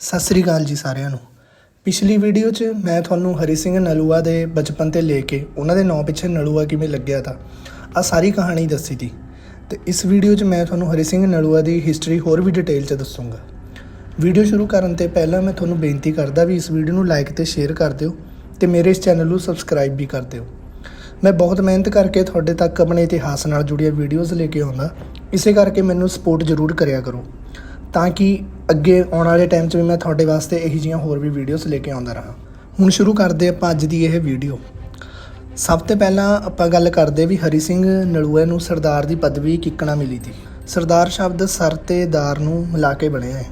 ਸਤਿ ਸ੍ਰੀ ਅਕਾਲ ਜੀ ਸਾਰਿਆਂ ਨੂੰ। ਪਿਛਲੀ ਵੀਡੀਓ 'ਚ ਮੈਂ ਤੁਹਾਨੂੰ ਹਰੀ ਸਿੰਘ ਨਲੂਆ ਦੇ ਬਚਪਨ ਤੇ ਲੈ ਕੇ ਉਹਨਾਂ ਦੇ ਨਾਂ ਪਿੱਛੇ ਨਲੂਆ ਕਿਵੇਂ ਲੱਗਿਆ ਤਾ ਆ ਸਾਰੀ ਕਹਾਣੀ ਦੱਸੀ ਤੀ। ਤੇ ਇਸ ਵੀਡੀਓ 'ਚ ਮੈਂ ਤੁਹਾਨੂੰ ਹਰੀ ਸਿੰਘ ਨਲੂਆ ਦੀ ਹਿਸਟਰੀ ਹੋਰ ਵੀ ਡਿਟੇਲ 'ਚ ਦੱਸੂੰਗਾ। ਵੀਡੀਓ ਸ਼ੁਰੂ ਕਰਨ ਤੇ ਪਹਿਲਾਂ ਮੈਂ ਤੁਹਾਨੂੰ ਬੇਨਤੀ ਕਰਦਾ ਵੀ ਇਸ ਵੀਡੀਓ ਨੂੰ ਲਾਈਕ ਤੇ ਸ਼ੇਅਰ ਕਰ ਦਿਓ ਤੇ ਮੇਰੇ ਇਸ ਚੈਨਲ ਨੂੰ ਸਬਸਕ੍ਰਾਈਬ ਵੀ ਕਰ ਦਿਓ। ਮੈਂ ਬਹੁਤ ਮਿਹਨਤ ਕਰਕੇ ਤੁਹਾਡੇ ਤੱਕ ਆਪਣੇ ਇਤਿਹਾਸ ਨਾਲ ਜੁੜੀਆਂ ਵੀਡੀਓਜ਼ ਲੈ ਕੇ ਆਉਂਦਾ। ਇਸੇ ਕਰਕੇ ਮੈਨੂੰ ਸਪੋਰਟ ਜ਼ਰੂਰ ਕਰਿਆ ਕਰੋ। ਤਾਂ ਕਿ ਅੱਗੇ ਆਉਣ ਵਾਲੇ ਟਾਈਮ 'ਚ ਵੀ ਮੈਂ ਤੁਹਾਡੇ ਵਾਸਤੇ ਇਹੋ ਜਿਹੀਆਂ ਹੋਰ ਵੀ ਵੀਡੀਓਜ਼ ਲੈ ਕੇ ਆਉਂਦਾ ਰਹਾ। ਹੁਣ ਸ਼ੁਰੂ ਕਰਦੇ ਆਪਾਂ ਅੱਜ ਦੀ ਇਹ ਵੀਡੀਓ ਸਭ ਤੋਂ ਪਹਿਲਾਂ ਆਪਾਂ ਗੱਲ ਕਰਦੇ ਵੀ ਹਰੀ ਸਿੰਘ ਨਲੂਏ ਨੂੰ ਸਰਦਾਰ ਦੀ ਪਦਵੀ ਕਿੱਕਣਾ ਮਿਲੀ ਸੀ। ਸਰਦਾਰ ਸ਼ਬਦ ਸਰ ਤੇ ਦਾਰ ਨੂੰ ਮਿਲਾ ਕੇ ਬਣਿਆ ਹੈ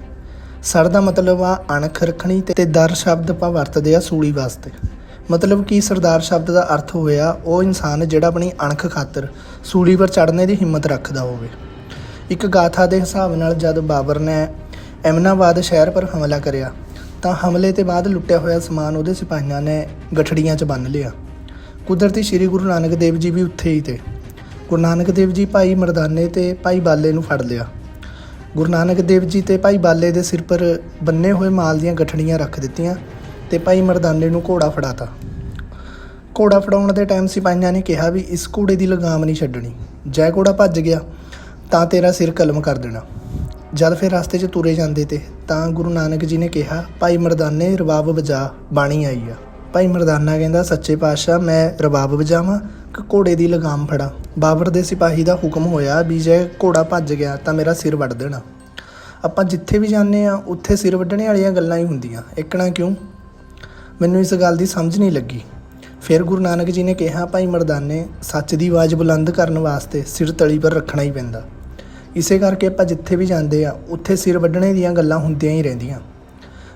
ਸਰ ਦਾ ਮਤਲਬ ਆ ਅਣਖ ਰੱਖਣੀ ਤੇ ਦਰ ਸ਼ਬਦ ਆਪਾਂ ਵਰਤਦੇ ਆ ਸੂਲੀ ਵਾਸਤੇ। ਮਤਲਬ ਕਿ ਸਰਦਾਰ ਸ਼ਬਦ ਦਾ ਅਰਥ ਹੋਇਆ, ਉਹ ਇਨਸਾਨ ਜਿਹੜਾ ਆਪਣੀ ਅਣਖ ਖਾਤਰ ਸੂਲੀ ਪਰ ਚੜ੍ਹਨੇ ਦੀ ਹਿੰਮਤ ਰੱਖਦਾ ਹੋਵੇ। ਇੱਕ ਗਾਥਾ ਦੇ ਹਿਸਾਬ ਨਾਲ ਜਦ ਬਾਬਰ ਨੇ ਐਮਨਾਬਾਦ ਸ਼ਹਿਰ ਪਰ ਹਮਲਾ ਕਰਿਆ, ਤਾਂ ਹਮਲੇ ਤੋਂ ਬਾਅਦ ਲੁੱਟਿਆ ਹੋਇਆ ਸਮਾਨ ਉਹਦੇ ਸਿਪਾਹੀਆਂ ਨੇ ਗਠੜੀਆਂ 'ਚ ਬੰਨ੍ਹ ਲਿਆ। ਕੁਦਰਤੀ ਸ੍ਰੀ ਗੁਰੂ ਨਾਨਕ ਦੇਵ ਜੀ ਵੀ ਉੱਥੇ ਹੀ ਤੇ। ਗੁਰੂ ਨਾਨਕ ਦੇਵ ਜੀ ਭਾਈ ਮਰਦਾਨੇ ਤੇ ਭਾਈ ਬਾਲੇ ਨੂੰ ਫੜ ਲਿਆ। ਗੁਰੂ ਨਾਨਕ ਦੇਵ ਜੀ ਤੇ ਭਾਈ ਬਾਲੇ ਦੇ ਸਿਰ ਪਰ ਬੰਨੇ ਹੋਏ ਮਾਲ ਦੀਆਂ ਗਠੜੀਆਂ ਰੱਖ ਦਿੱਤੀਆਂ ਤੇ ਭਾਈ ਮਰਦਾਨੇ ਨੂੰ ਘੋੜਾ ਫੜਾਤਾ। ਘੋੜਾ ਫੜਾਉਣ ਦੇ ਟਾਈਮ ਸਿਪਾਹੀਆਂ ਨੇ ਕਿਹਾ ਵੀ ਇਸ ਘੋੜੇ ਦੀ ਲਗਾਮ ਨਹੀਂ ਛੱਡਣੀ। ਜੈ ਘੋੜਾ ਭੱਜ ਗਿਆ, ਤਾਂ ਤੇਰਾ ਸਿਰ ਕਲਮ ਕਰ ਦੇਣਾ। ਜਦ ਫਿਰ ਰਸਤੇ 'ਚ ਤੁਰੇ ਜਾਂਦੇ ਤੇ ਤਾਂ ਗੁਰੂ ਨਾਨਕ ਜੀ ਨੇ ਕਿਹਾ, ਭਾਈ ਮਰਦਾਨੇ ਰਬਾਬ ਵਜਾ, ਬਾਣੀ ਆਈ ਆ। ਭਾਈ ਮਰਦਾਨਾ ਕਹਿੰਦਾ, ਸੱਚੇ ਪਾਤਸ਼ਾਹ, ਮੈਂ ਰਬਾਬ ਵਜਾਵਾਂ ਕਿ ਘੋੜੇ ਦੀ ਲਗਾਮ ਫੜਾਂ? ਬਾਬਰ ਦੇ ਸਿਪਾਹੀ ਦਾ ਹੁਕਮ ਹੋਇਆ ਵੀ ਜੇ ਘੋੜਾ ਭੱਜ ਗਿਆ ਤਾਂ ਮੇਰਾ ਸਿਰ ਵੱਢ ਦੇਣਾ। ਆਪਾਂ ਜਿੱਥੇ ਵੀ ਜਾਂਦੇ ਆ ਉੱਥੇ ਸਿਰ ਵੱਢਣੇ ਵਾਲੀਆਂ ਗੱਲਾਂ ਹੀ ਹੁੰਦੀਆਂ। ਇਕਣਾ ਕਿਉਂ? ਮੈਨੂੰ ਇਸ ਗੱਲ ਦੀ ਸਮਝ ਨਹੀਂ ਲੱਗੀ। ਫਿਰ ਗੁਰੂ ਨਾਨਕ ਜੀ ਨੇ ਕਿਹਾ, ਭਾਈ ਮਰਦਾਨੇ, ਸੱਚ ਦੀ ਆਵਾਜ਼ ਬੁਲੰਦ ਕਰਨ ਵਾਸਤੇ ਸਿਰ ਤਲੀ ਪਰ ਰੱਖਣਾ ਹੀ ਪੈਂਦਾ। ਇਸੇ ਕਰਕੇ ਆਪਾਂ ਜਿੱਥੇ ਵੀ ਜਾਂਦੇ ਆ, ਉੱਥੇ ਸਿਰ ਵੱਢਣੇ ਦੀਆਂ ਗੱਲਾਂ ਹੁੰਦੀਆਂ ਹੀ ਰਹਿੰਦੀਆਂ।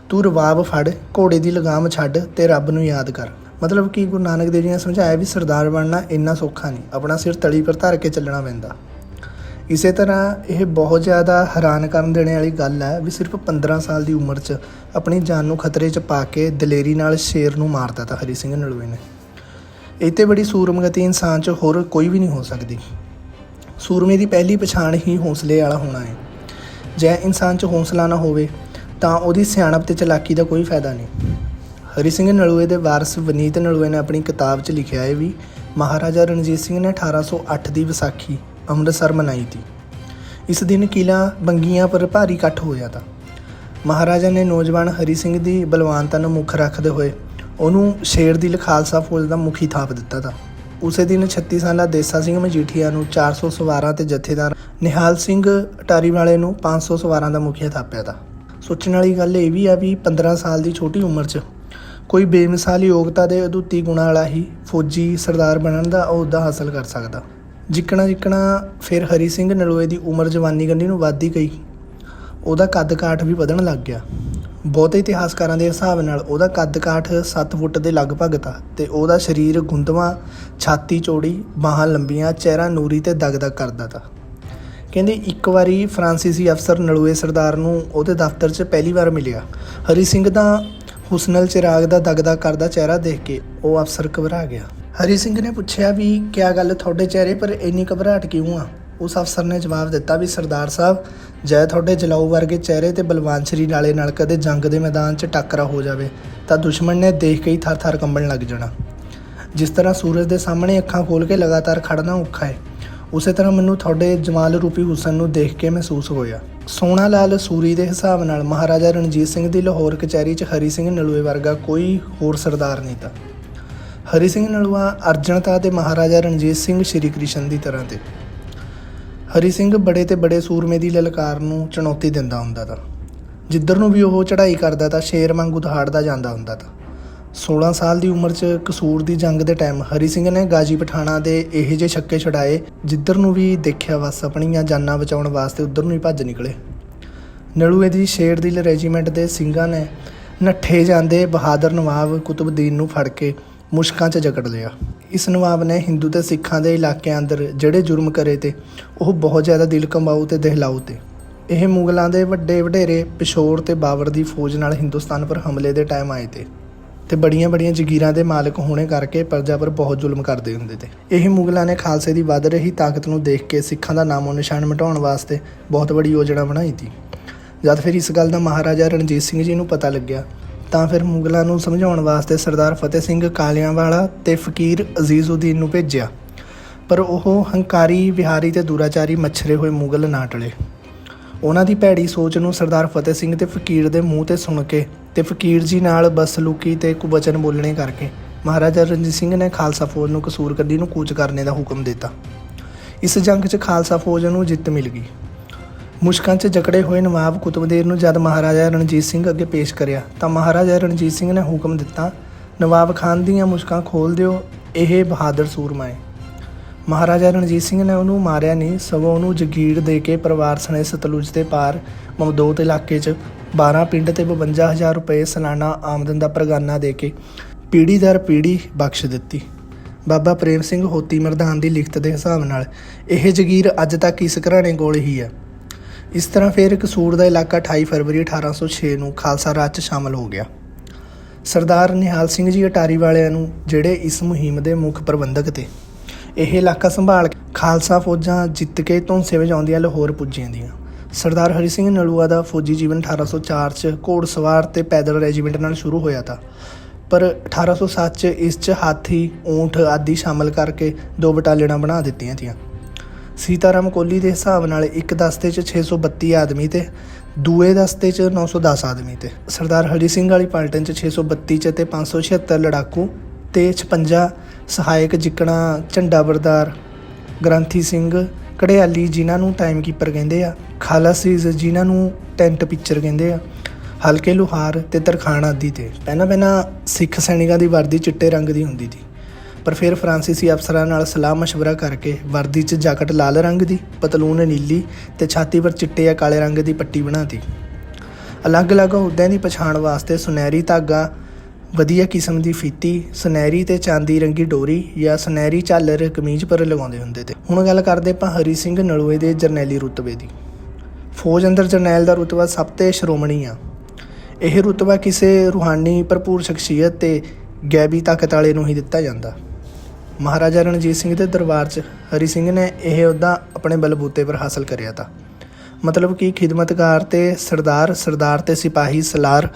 ਤੂੰ ਰਵਾਬ ਫੜ, ਘੋੜੇ ਦੀ ਲਗਾਮ ਛੱਡ ਤੇ ਰੱਬ ਨੂੰ ਯਾਦ ਕਰ। ਮਤਲਬ ਕਿ ਗੁਰੂ ਨਾਨਕ ਦੇਵ ਜੀ ਨੇ ਸਮਝਾਇਆ ਵੀ ਸਰਦਾਰ ਬਣਨਾ ਇੰਨਾ ਸੌਖਾ ਨਹੀਂ, ਆਪਣਾ ਸਿਰ ਤਲੀ ਪਰ ਧਰ ਕੇ ਚੱਲਣਾ ਪੈਂਦਾ। ਇਸੇ ਤਰ੍ਹਾਂ ਇਹ ਬਹੁਤ ਜ਼ਿਆਦਾ ਹੈਰਾਨ ਕਰਨ ਦੇਣੇ ਵਾਲੀ ਗੱਲ ਹੈ ਵੀ ਸਿਰਫ 15 ਸਾਲ ਦੀ ਉਮਰ 'ਚ ਆਪਣੀ ਜਾਨ ਨੂੰ ਖਤਰੇ 'ਚ ਪਾ ਕੇ ਦਲੇਰੀ ਨਾਲ ਸ਼ੇਰ ਨੂੰ ਮਾਰ ਦਿੱਤਾ ਹਰੀ ਸਿੰਘ ਨਲੂਏ ਨੇ। ਇਹ ਤੇ ਬੜੀ ਸੂਰਮਗਤੀ ਇਨਸਾਨ 'ਚ ਹੋਰ ਕੋਈ ਵੀ ਨਹੀਂ ਹੋ ਸਕਦੀ। ਸੂਰਮੇ ਦੀ ਪਹਿਲੀ ਪਛਾਣ ਹੀ ਹੌਸਲੇ ਵਾਲਾ ਹੋਣਾ ਹੈ। ਜੇ ਇਨਸਾਨ 'ਚ ਹੌਸਲਾ ਨਾ ਹੋਵੇ, ਤਾਂ ਉਹਦੀ ਸਿਆਣਪ ਤੇ ਚਲਾਕੀ ਦਾ ਕੋਈ ਫਾਇਦਾ ਨਹੀਂ। ਹਰੀ ਸਿੰਘ ਨਲੂਏ ਦੇ ਵਾਰਸ ਵਨੀਤ ਨਲੂਏ ਨੇ ਆਪਣੀ ਕਿਤਾਬ 'ਚ ਲਿਖਿਆ ਹੈ ਵੀ ਮਹਾਰਾਜਾ ਰਣਜੀਤ ਸਿੰਘ ਨੇ 1808 ਦੀ ਵਿਸਾਖੀ ਅੰਮ੍ਰਿਤਸਰ ਮਨਾਈ ਤੀ। ਇਸ ਦਿਨ ਕਿਲਾ ਬੰਗੀਆਂ ਪਰ ਭਾਰੀ ਇਕੱਠ ਹੋਇਆ ਤਾ ਮਹਾਰਾਜਾ ਨੇ ਨੌਜਵਾਨ ਹਰੀ ਸਿੰਘ ਦੀ ਬਲਵਾਨਤਾ ਨੂੰ ਮੁੱਖ ਰੱਖਦੇ ਹੋਏ ਉਹਨੂੰ ਸ਼ੇਰ ਦੀ ਖਾਲਸਾ ਫੌਜ ਦਾ ਮੁਖੀ ਥਾਪ ਦਿੱਤਾ ਤਾ ਉਸੇ ਦਿਨ 36 ਸਾਲਾ ਦੇਸਾ ਸਿੰਘ ਮਜੀਠੀਆ ਨੂੰ 400 ਸਵਾਰਾਂ ਤੇ ਜਥੇਦਾਰ ਨਿਹਾਲ ਸਿੰਘ ਅਟਾਰੀ ਵਾਲੇ ਨੂੰ 500 ਸਵਾਰਾਂ ਦਾ ਮੁਖੀਆ ਥਾਪਿਆ ਤਾ। ਸੋਚਣ ਵਾਲੀ ਗੱਲ ਇਹ ਵੀ ਆ ਵੀ 15 ਸਾਲ ਦੀ ਛੋਟੀ ਉਮਰ 'ਚ ਕੋਈ ਬੇਮਿਸਾਲ ਯੋਗਤਾ ਦੇ ਅਦੁੱਤੀ ਗੁਣਾਂ ਵਾਲਾ ਹੀ ਫੌਜੀ ਸਰਦਾਰ ਬਣਨ ਦਾ ਅਹੁਦਾ ਹਾਸਲ ਕਰ ਸਕਦਾ। ਜਿੱਕਣਾ ਜਿੱਕਣਾ ਫਿਰ ਹਰੀ ਸਿੰਘ ਨਲੂਏ ਦੀ ਉਮਰ ਜਵਾਨੀ ਗੰਢੀ ਨੂੰ ਵੱਧਦੀ ਗਈ। ਉਹਦਾ ਕੱਦ ਕਾਠ ਵੀ ਵਧਣ ਲੱਗ ਗਿਆ। ਬਹੁਤੇ ਇਤਿਹਾਸਕਾਰਾਂ ਦੇ ਹਿਸਾਬ ਨਾਲ ਉਹਦਾ ਕੱਦ ਕਾਠ 7 ਫੁੱਟ ਦੇ ਲਗਭਗ ਤਾ ਤੇ ਉਹਦਾ ਸਰੀਰ ਗੁੰਦਵਾ, ਛਾਤੀ ਚੌੜੀ, ਬਾਹਾਂ ਲੰਬੀਆਂ, ਚਿਹਰਾ ਨੂਰੀ ਤੇ ਦਗਦਗ ਕਰਦਾ ਤਾ। ਕਹਿੰਦੇ ਇੱਕ ਵਾਰੀ ਫਰਾਂਸੀਸੀ ਅਫਸਰ ਨਲੂਏ ਸਰਦਾਰ ਨੂੰ ਉਹਦੇ ਦਫ਼ਤਰ 'ਚ ਪਹਿਲੀ ਵਾਰ ਮਿਲਿਆ। ਹਰੀ ਸਿੰਘ ਦਾ ਹੁਸਨਲ ਚਿਰਾਗ ਦਾ ਦਗਦਗ ਕਰਦਾ ਚਿਹਰਾ ਦੇਖ ਕੇ ਉਹ ਅਫਸਰ ਘਬਰਾ ਗਿਆ। ਹਰੀ ਸਿੰਘ ਨੇ ਪੁੱਛਿਆ ਵੀ ਕਿਆ ਗੱਲ ਤੁਹਾਡੇ ਚਿਹਰੇ ਪਰ ਇੰਨੀ ਘਬਰਾਹਟ ਕਿਉਂ ਆ? ਉਸ ਅਫਸਰ ਨੇ ਜਵਾਬ ਦਿੱਤਾ ਵੀ ਸਰਦਾਰ ਸਾਹਿਬ ਜੈ ਤੁਹਾਡੇ ਜਲਾਊ ਵਰਗੇ ਚਿਹਰੇ ਤੇ ਬਲਵਾਨ ਸਰੀਰ ਨਾਲੇ ਨਾਲ ਕਦੇ ਜੰਗ ਦੇ ਮੈਦਾਨ 'ਚ ਟੱਕਰਾ ਹੋ ਜਾਵੇ, ਤਾਂ ਦੁਸ਼ਮਣ ਨੇ ਦੇਖ ਕੇ ਹੀ ਥਰ-ਥਰ ਕੰਬਣ ਲੱਗ ਜਾਣਾ। ਜਿਸ ਤਰ੍ਹਾਂ ਸੂਰਜ ਦੇ ਸਾਹਮਣੇ ਅੱਖਾਂ ਖੋਲ ਕੇ ਲਗਾਤਾਰ ਖੜਨਾ ਔਖਾ ਹੈ, ਉਸੇ ਤਰ੍ਹਾਂ ਮੈਨੂੰ ਤੁਹਾਡੇ ਜਮਾਲ ਰੂਪੀ ਹੁਸਨ ਨੂੰ ਦੇਖ ਕੇ ਮਹਿਸੂਸ ਹੋਇਆ। ਸੋਨਾ ਲਾਲ ਸੂਰੀ ਦੇ ਹਿਸਾਬ ਨਾਲ ਮਹਾਰਾਜਾ ਰਣਜੀਤ ਸਿੰਘ ਦੀ ਲਾਹੌਰ ਕਚਹਿਰੀ 'ਚ ਹਰੀ ਸਿੰਘ ਨਲੂਏ ਵਰਗਾ ਕੋਈ ਹੋਰ ਸਰਦਾਰ ਨਹੀਂ ਤਾ। ਹਰੀ ਸਿੰਘ ਨਲੂਆ ਅਰਜਨਤਾ ਤੇ ਮਹਾਰਾਜਾ ਰਣਜੀਤ ਸਿੰਘ ਸ਼੍ਰੀ ਕ੍ਰਿਸ਼ਨ ਦੀ ਤਰ੍ਹਾਂ ਤੇ। ਹਰੀ ਸਿੰਘ ਬੜੇ ਤੇ ਬੜੇ ਸੂਰਮੇ ਦੀ ਲਲਕਾਰ ਨੂੰ ਚੁਣੌਤੀ ਦਿੰਦਾ ਹੁੰਦਾ ਤਾ। ਜਿੱਧਰ ਨੂੰ ਵੀ ਉਹ ਚੜ੍ਹਾਈ ਕਰਦਾ ਤਾ ਸ਼ੇਰ ਵਾਂਗੂ ਦਹਾੜਦਾ ਜਾਂਦਾ ਹੁੰਦਾ ਤਾ। 16 ਸਾਲ ਦੀ ਉਮਰ 'ਚ ਕਸੂਰ ਦੀ ਜੰਗ ਦੇ ਟਾਈਮ ਹਰੀ ਸਿੰਘ ਨੇ ਗਾਜੀ ਪਠਾਣਾ ਦੇ ਇਹੋ ਜਿਹੇ ਛੱਕੇ ਛੁਡਾਏ, ਜਿੱਧਰ ਨੂੰ ਵੀ ਦੇਖਿਆ ਬਸ ਆਪਣੀਆਂ ਜਾਨਾਂ ਬਚਾਉਣ ਵਾਸਤੇ ਉਧਰ ਨੂੰ ਹੀ ਭੱਜ ਨਿਕਲੇ। ਨਲੂਏ ਦੀ ਸ਼ੇਰ ਦੀ ਰੈਜੀਮੈਂਟ ਦੇ ਸਿੰਘਾਂ ਨੇ ਨੱਠੇ ਜਾਂਦੇ ਬਹਾਦਰ ਨਵਾਬ ਕੁਤਬਦੀਨ ਨੂੰ ਫੜ ਕੇ ਮੁਸ਼ਕਾਂ 'ਚ ਜਕੜ ਲਿਆ। ਇਸ ਨਵਾਬ ਨੇ ਹਿੰਦੂ ਤੇ ਸਿੱਖਾਂ ਦੇ ਇਲਾਕਿਆਂ ਅੰਦਰ ਜਿਹੜੇ ਜੁਰਮ ਕਰੇ ਤੇ ਉਹ ਬਹੁਤ ਜ਼ਿਆਦਾ ਦਿਲ ਕੰਬਾਊ ਤੇ ਦਹਿਲਾਊ ਤੇ। ਇਹ ਮੁਗਲਾਂ ਦੇ ਵੱਡੇ ਵਡੇਰੇ ਪਿਸ਼ੌਰ ਤੇ ਬਾਬਰ ਦੀ ਫੌਜ ਨਾਲ ਹਿੰਦੁਸਤਾਨ ਪਰ ਹਮਲੇ ਦੇ ਟਾਈਮ ਆਏ ਤੇ। ਤੇ ਬੜੀਆਂ ਬੜੀਆਂ ਜ਼ਗੀਰਾਂ ਦੇ ਮਾਲਕ ਹੋਣੇ ਕਰਕੇ ਪਰਜਾ ਪਰ ਬਹੁਤ ਜ਼ੁਲਮ ਕਰਦੇ ਹੁੰਦੇ ਤੇ। ਇਹ ਮੁਗਲਾਂ ਨੇ ਖਾਲਸੇ ਦੀ ਵੱਧ ਰਹੀ ਤਾਕਤ ਨੂੰ ਦੇਖ ਕੇ ਸਿੱਖਾਂ ਦਾ ਨਾਮੋ ਨਿਸ਼ਾਨ ਮਿਟਾਉਣ ਵਾਸਤੇ ਬਹੁਤ ਵੱਡੀ ਯੋਜਨਾ ਬਣਾਈ ਸੀ ਜਦ ਫਿਰ ਇਸ ਗੱਲ ਦਾ ਮਹਾਰਾਜਾ ਰਣਜੀਤ ਸਿੰਘ ਜੀ ਨੂੰ ਪਤਾ ਲੱਗਿਆ ਤਾਂ ਫਿਰ ਮੁਗਲਾਂ ਨੂੰ ਸਮਝਾਉਣ ਵਾਸਤੇ ਸਰਦਾਰ ਫਤਿਹ ਸਿੰਘ ਕਾਲਿਆਂਵਾਲਾ ਤੇ ਫਕੀਰ ਅਜ਼ੀਜ਼ਉਦੀਨ ਨੂੰ ਭੇਜਿਆ। ਪਰ ਉਹ ਹੰਕਾਰੀ, ਵਿਹਾਰੀ ਤੇ ਦੁਰਾਚਾਰੀ ਮੱਛਰੇ ਹੋਏ ਮੁਗਲ ਨਾ ਟਲੇ। ਉਹਨਾਂ ਦੀ ਭੈੜੀ ਸੋਚ ਨੂੰ ਸਰਦਾਰ ਫਤਿਹ ਸਿੰਘ ਤੇ ਫਕੀਰ ਦੇ ਮੂੰਹ ਤੇ ਸੁਣ ਕੇ ਤੇ ਫਕੀਰ ਜੀ ਨਾਲ ਬਸਲੂਕੀ ਤੇ ਕੁਵਚਨ ਬੋਲਣੇ ਕਰਕੇ ਮਹਾਰਾਜਾ ਰਣਜੀਤ ਸਿੰਘ ਨੇ ਖਾਲਸਾ ਫੌਜ ਨੂੰ ਕਸੂਰ ਕੱਢੀ ਨੂੰ ਕੂਚ ਕਰਨੇ ਦਾ ਹੁਕਮ ਦਿੱਤਾ। ਇਸ ਜੰਗ 'ਚ ਖਾਲਸਾ ਫੌਜ ਨੂੰ ਜਿੱਤ ਮਿਲ ਗਈ। ਮੁਸ਼ਕਾਂ 'ਚ ਜਕੜੇ ਹੋਏ ਨਵਾਬ ਕੁਤਬਦੀਨ ਨੂੰ ਜਦ ਮਹਾਰਾਜਾ ਰਣਜੀਤ ਸਿੰਘ ਅੱਗੇ ਪੇਸ਼ ਕਰਿਆ, ਤਾਂ ਮਹਾਰਾਜਾ ਰਣਜੀਤ ਸਿੰਘ ਨੇ ਹੁਕਮ ਦਿੱਤਾ, ਨਵਾਬ ਖਾਨ ਦੀਆਂ ਮੁਸ਼ਕਾਂ ਖੋਲ ਦਿਓ, ਇਹ ਬਹਾਦਰ ਸੂਰਮਾ ਹੈ ਮਹਾਰਾਜਾ ਰਣਜੀਤ ਸਿੰਘ ਨੇ ਉਹਨੂੰ ਮਾਰਿਆ ਨਹੀਂ, ਸਗੋਂ ਉਹਨੂੰ ਜਗੀਰ ਦੇ ਕੇ ਪਰਿਵਾਰ ਸਣੇ ਸਤਲੁਜ ਦੇ ਪਾਰ ਮਮਦੋਤ ਇਲਾਕੇ 'ਚ 12 ਪਿੰਡ ਤੇ 52000 ਰੁਪਏ ਸਾਲਾਨਾ ਆਮਦਨ ਦਾ ਪ੍ਰਗਾਨਾ ਦੇ ਕੇ ਪੀੜ੍ਹੀ ਦਰ ਪੀੜ੍ਹੀ ਬਖਸ਼ ਦਿੱਤੀ। ਬਾਬਾ ਪ੍ਰੇਮ ਸਿੰਘ ਹੋਤੀ ਮਰਦਾਨ ਦੀ ਲਿਖਤ ਦੇ ਹਿਸਾਬ ਨਾਲ, ਇਹ ਜਗੀਰ ਅੱਜ ਤੱਕ ਇਸ ਘਰਾਣੇ ਕੋਲ ਹੀ ਹੈ ਇਸ ਤਰ੍ਹਾਂ ਫਿਰ ਕਸੂਰ ਦਾ ਇਲਾਕਾ 28 ਫਰਵਰੀ 1806 ਨੂੰ ਖਾਲਸਾ ਰਾਜ 'ਚ ਸ਼ਾਮਲ ਹੋ ਗਿਆ। ਸਰਦਾਰ ਨਿਹਾਲ ਸਿੰਘ ਜੀ ਅਟਾਰੀ ਵਾਲਿਆਂ ਨੂੰ ਜਿਹੜੇ ਇਸ ਮੁਹਿੰਮ ਦੇ ਮੁੱਖ ਪ੍ਰਬੰਧਕ ਤੇ ਇਹ ਇਲਾਕਾ ਸੰਭਾਲ ਕੇ ਖਾਲਸਾ ਫੌਜਾਂ ਜਿੱਤ ਕੇ ਧੌਂਸੇ ਵਜਾਉਂਦੀਆਂ ਲਾਹੌਰ ਪੁੱਜੀਆਂ ਦੀਆਂ। ਸਰਦਾਰ ਹਰੀ ਸਿੰਘ ਨਲੂਆ ਦਾ ਫੌਜੀ ਜੀਵਨ 1804 ਚ ਘੋੜਸਵਾਰ ਤੇ ਪੈਦਲ ਰੈਜੀਮੈਂਟ ਨਾਲ ਸ਼ੁਰੂ ਹੋਇਆ ਤਾਂ। ਪਰ 1807 ਚ ਇਸ ਚ ਹਾਥੀ, ਊਂਠ ਆਦਿ ਸ਼ਾਮਲ ਕਰਕੇ ਦੋ ਬਟਾਲੀਅਨਾਂ ਬਣਾ ਦਿੱਤੀਆਂ ਤੀਆਂ। ਸੀਤਾਰਾਮ ਕੋਹਲੀ ਦੇ ਹਿਸਾਬ ਨਾਲ ਇੱਕ ਦਸਤੇ 'ਚ 632 ਆਦਮੀ ਤੇ ਦੂਏ ਦਸਤੇ 'ਚ 910 ਆਦਮੀ ਤੇ। ਸਰਦਾਰ ਹਰੀ ਸਿੰਘ ਵਾਲੀ ਪਲਟਨ 'ਚ 632 'ਚ ਤੇ 576 ਲੜਾਕੂ ਤੇ 56 ਸਹਾਇਕ ਜਿਕਣਾ ਝੰਡਾ ਬਰਦਾਰ ਗ੍ਰੰਥੀ ਸਿੰਘ ਕੜਿਆਲੀ ਜਿਨ੍ਹਾਂ ਨੂੰ ਟਾਈਮ ਕੀਪਰ ਕਹਿੰਦੇ ਆ ਖਾਲਸੀਜ਼ ਜਿਨ੍ਹਾਂ ਨੂੰ ਟੈਂਟ ਪਿਕਚਰ ਕਹਿੰਦੇ ਆ, ਹਲਕੇ ਲੁਹਾਰ ਤੇ ਤਰਖਾਣ ਆਦਿ ਤੇ। ਪਹਿਲਾਂ ਪਹਿਲਾਂ ਸਿੱਖ ਸੈਨਿਕਾਂ ਦੀ ਵਰਦੀ ਚਿੱਟੇ ਰੰਗ ਦੀ ਹੁੰਦੀ ਸੀ। ਪਰ ਫਿਰ ਫਰਾਂਸੀਸੀ ਅਫਸਰਾਂ ਨਾਲ ਸਲਾਹ مشਵਰਾ ਕਰਕੇ ਵਰਦੀ 'ਚ ਜੈਕਟ ਲਾਲ ਰੰਗ ਦੀ, ਪਤਲੂਨ ਨੀਲੀ ਤੇ ਛਾਤੀ ਪਰ ਚਿੱਟੇ ਜਾਂ ਕਾਲੇ ਰੰਗ ਦੀ ਪੱਟੀ ਬਣਾਤੀ ਅਲੱਗ-ਅਲੱਗ ਹੁੱਦਿਆਂ ਦੀ ਪਛਾਣ ਵਾਸਤੇ ਸੁਨਹਿਰੀ ਧਾਗਾ, ਵਧੀਆ ਕਿਸਮ ਦੀ ਫੀਤੀ, ਸੁਨਹਿਰੀ ਤੇ ਚਾਂਦੀ ਰੰਗੀ ਡੋਰੀ ਜਾਂ ਸੁਨਹਿਰੀ ਝਾਲਰ ਕਮੀਜ਼ ਪਰ ਲਗਾਉਂਦੇ ਹੁੰਦੇ ਤੇ। ਹੁਣ ਗੱਲ ਕਰਦੇ ਆਪਾਂ ਹਰੀ ਸਿੰਘ ਨਲੂਏ ਦੇ ਜਰਨੈਲੀ ਰੁਤਬੇ ਦੀ। ਫੌਜ ਅੰਦਰ ਜਰਨੈਲ ਦਾ ਰੁਤਬਾ ਸਭ ਤੋਂ ਸ਼੍ਰੋਮਣੀ ਆ। ਇਹ ਰੁਤਬਾ ਕਿਸੇ ਰੂਹਾਨੀ ਭਰਪੂਰ ਸ਼ਖਸੀਅਤ ਤੇ ਗੈਬੀ ਤਾਕਤ ਵਾਲੇ ਨੂੰ ਹੀ ਦਿੱਤਾ ਜਾਂਦਾ। ਮਹਾਰਾਜਾ ਰਣਜੀਤ ਸਿੰਘ ਦੇ ਦਰਬਾਰ 'ਚ ਹਰੀ ਸਿੰਘ ਨੇ ਇਹ ਅਹੁਦਾ ਆਪਣੇ ਬਲਬੂਤੇ ਪਰ ਹਾਸਲ ਕਰਿਆ ਤਾ। ਮਤਲਬ ਕਿ ਖਿਦਮਤਕਾਰ ਤੇ ਸਰਦਾਰ ਸਰਦਾਰ ਤੇ ਸਿਪਾਹੀ ਸਲਾਰ